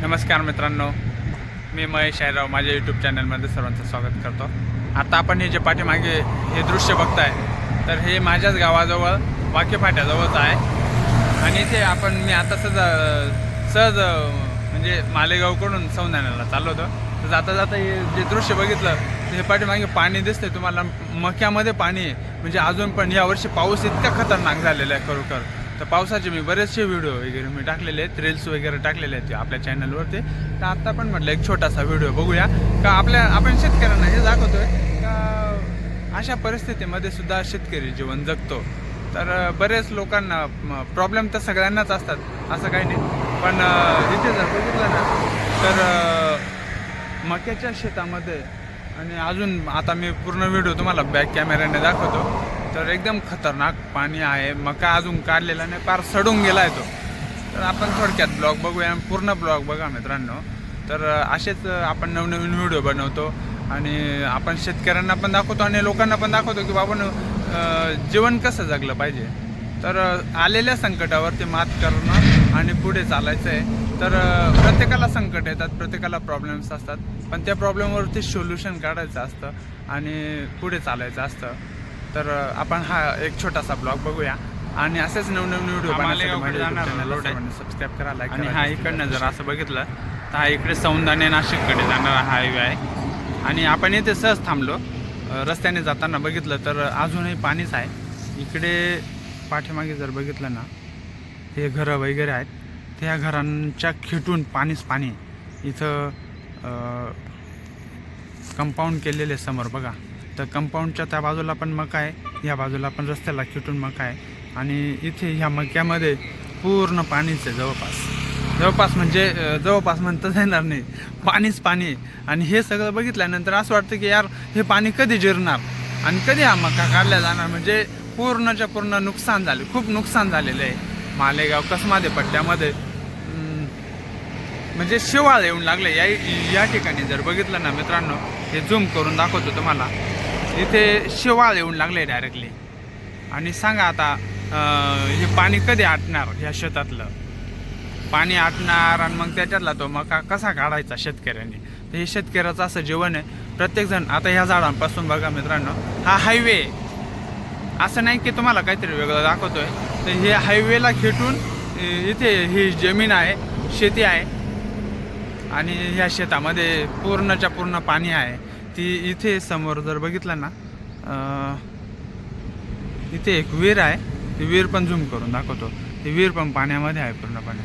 नमस्कार मित्रांनो मी महेश शायराव माझ्या यूट्यूब चॅनलमध्ये सर्वांचं स्वागत करतो. आता आपण हे जे पाठीमागे हे दृश्य बघताय तर हे माझ्याच गावाजवळ वाक्य फाट्याजवळच आहे. आणि इथे आपण मी आता सहज सहज म्हणजे मालेगावकडून सौंदाण्याला चाललो होतो. तर जाता जाता हे जे दृश्य बघितलं तर हे पाठीमागे पाणी दिसते तुम्हाला मक्यामध्ये पाणी आहे. म्हणजे अजून पण यावर्षी पाऊस इतका खतरनाक झालेला आहे खरोखर. तर पावसाचे मी बरेचसे व्हिडिओ वगैरे मी टाकलेले आहेत रील्स वगैरे टाकलेले आहेत आपल्या चॅनलवरती तर आत्ता पण म्हटलं एक छोटासा व्हिडिओ बघूया. का आपल्या आपण शेतकऱ्यांना हे दाखवतोय का अशा परिस्थितीमध्ये सुद्धा शेतकरी जीवन जगतो. तर बरेच लोकांना प्रॉब्लेम तर सगळ्यांनाच असतात असं काही नाही. पण इथे जर बघितलं ना तर मक्याच्या शेतामध्ये आणि अजून आता मी पूर्ण व्हिडिओ तुम्हाला बॅक कॅमेऱ्याने दाखवतो. तर एकदम खतरनाक पाणी आहे. मका अजून काढलेला नाही फार सडून गेला आहे तो. तर आपण थोडक्यात ब्लॉग बघूया पूर्ण ब्लॉग बघा मित्रांनो. तर असेच आपण नवनवीन व्हिडिओ बनवतो आणि आपण शेतकऱ्यांना पण दाखवतो आणि लोकांना पण दाखवतो की बाबा जीवन कसं जगलं पाहिजे. तर आलेल्या संकटावरती मात करणं आणि पुढे चालायचं आहे तर प्रत्येकाला संकट येतात प्रत्येकाला प्रॉब्लेम्स असतात पण त्या प्रॉब्लेमवरती सोल्युशन काढायचं असतं आणि पुढे चालायचं असतं. तर आपण हा एक छोटासा ब्लॉग बघूया. आणि असेच नवनवीन व्हिडिओ सबस्क्राईब करा लाईक आणि हा इकडनं जर असं बघितलं तर हा इकडे सौंदाने नाशिककडे जाणारा हायवे आहे. आणि आपण इथे सहज थांबलो. रस्त्याने जाताना बघितलं तर अजूनही पाणीच आहे. इकडे पाठीमागे जर बघितलं ना हे घरं वगैरे आहेत. त्या घरांच्या खिटून पाणीच पाणी. इथं कंपाऊंड केलेले समोर बघा. तर कंपाऊंडच्या त्या बाजूला पण मका आहे ह्या बाजूला पण रस्त्याला खिटून मका आहे. आणि इथे ह्या मक्यामध्ये पूर्ण पाणीच आहे जवळपास. जवळपास म्हणजे जवळपास म्हणताच येणार नाही. पाणीच पाणी आणि हे सगळं बघितल्यानंतर असं वाटतं की यार हे पाणी कधी जिरणार? आणि कधी हा मका काढल्या जाणार? म्हणजे पूर्णच्या पूर्ण नुकसान झाले खूप नुकसान झालेलं आहे. मालेगाव कसमादे पट्ट्यामध्ये म्हणजे शिवाळ येऊन लागले. या या ठिकाणी जर बघितलं ना मित्रांनो हे झूम करून दाखवतो तुम्हाला. इथे शेवाळ येऊन लागले डायरेक्टली आणि सांगा आता हे पाणी कधी आटणार ह्या शेतातलं? पाणी आटणार आणि मग त्याच्यातला तो मका कसा काढायचा शेतकऱ्यांनी? तर हे शेतकऱ्याचं असं जीवन आहे. प्रत्येकजण आता ह्या झाडांपासून बघा मित्रांनो हा हायवे असं नाही की तुम्हाला काहीतरी वेगळं दाखवतोय. तर हे हायवेला खेटून इथे ही जमीन आहे शेती आहे. आणि ह्या शेतामध्ये पूर्णच्या पूर्ण पाणी आहे. ती इथे समोर जर बघितलं ना इथे एक विहीर आहे. ती विहीर पण झूम करून दाखवतो. ती विहीर पण पाण्यामध्ये आहे पूर्णपणे.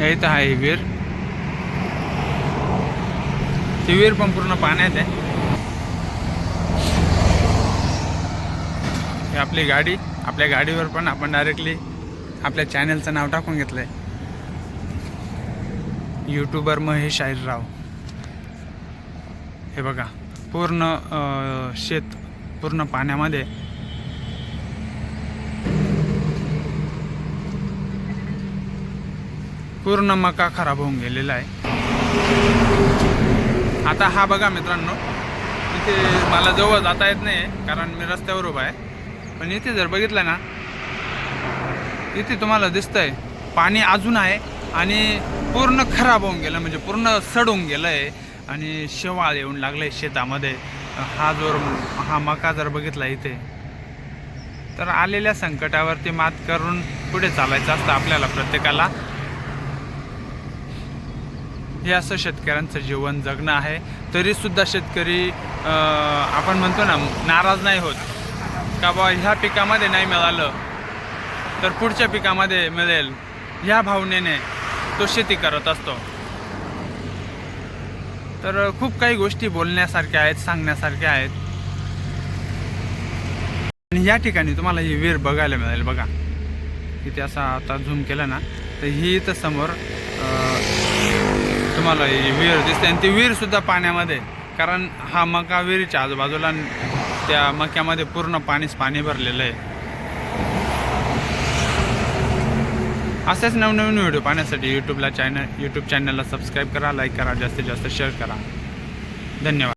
या इथं आहे ही विहीर. ती विहीर पण पूर्ण पाण्यात आहे. ही आपली गाडी आपल्या गाडीवर पण आपण डायरेक्टली आपल्या चॅनलचं नाव टाकून घेतलंय. यूट्यूबर महेश आहिरराव हे बघा पूर्ण शेत पूर्ण पाण्यामध्ये. पूर्ण मका खराब होऊन गेलेला आहे. आता हा बघा मित्रांनो इथे मला जवळ जाता येत नाही कारण मी रस्त्यावर उभा आहे. पण इथे जर बघितलं ना इथे तुम्हाला दिसतंय. पाणी अजून आहे आणि पूर्ण खराब होऊन गेलं म्हणजे पूर्ण सडून गेलं आहे आणि शेवाळ येऊन लागलं आहे शेतामध्ये. हा जोर हा मका जर बघितला इथे तर आलेल्या संकटावरती मात करून पुढे चालायचं असतं आपल्याला प्रत्येकाला. हे असं शेतकऱ्यांचं जीवन जगणं आहे. तरीसुद्धा शेतकरी आपण म्हणतो ना नाराज नाही होत. का बा ह्या पिकामध्ये नाही मिळालं. तर पुढच्या पिकामध्ये मिळेल ह्या भावनेने तो शेती करत असतो. तर खूप काही गोष्टी बोलण्यासारख्या आहेत सांगण्यासारख्या आहेत. आणि या ठिकाणी तुम्हाला ही विहीर बघायला मिळेल बघा. इथे असा आता झूम केला ना तर ही इथं समोर तुम्हाला ही विहीर दिसते. आणि ती विहीरसुद्धा पाण्यामध्ये कारण हा मका विहिरीच्या आजूबाजूला त्या मक्यामध्ये पूर्ण पाणीच पाणी भरलेलं आहे. असेच नवनवीन व्हिडिओ पाहण्यासाठी यूट्यूबला चॅनल यूट्यूब चॅनलला सबस्क्राईब करा लाईक करा जास्तीत जास्त शेअर करा. धन्यवाद.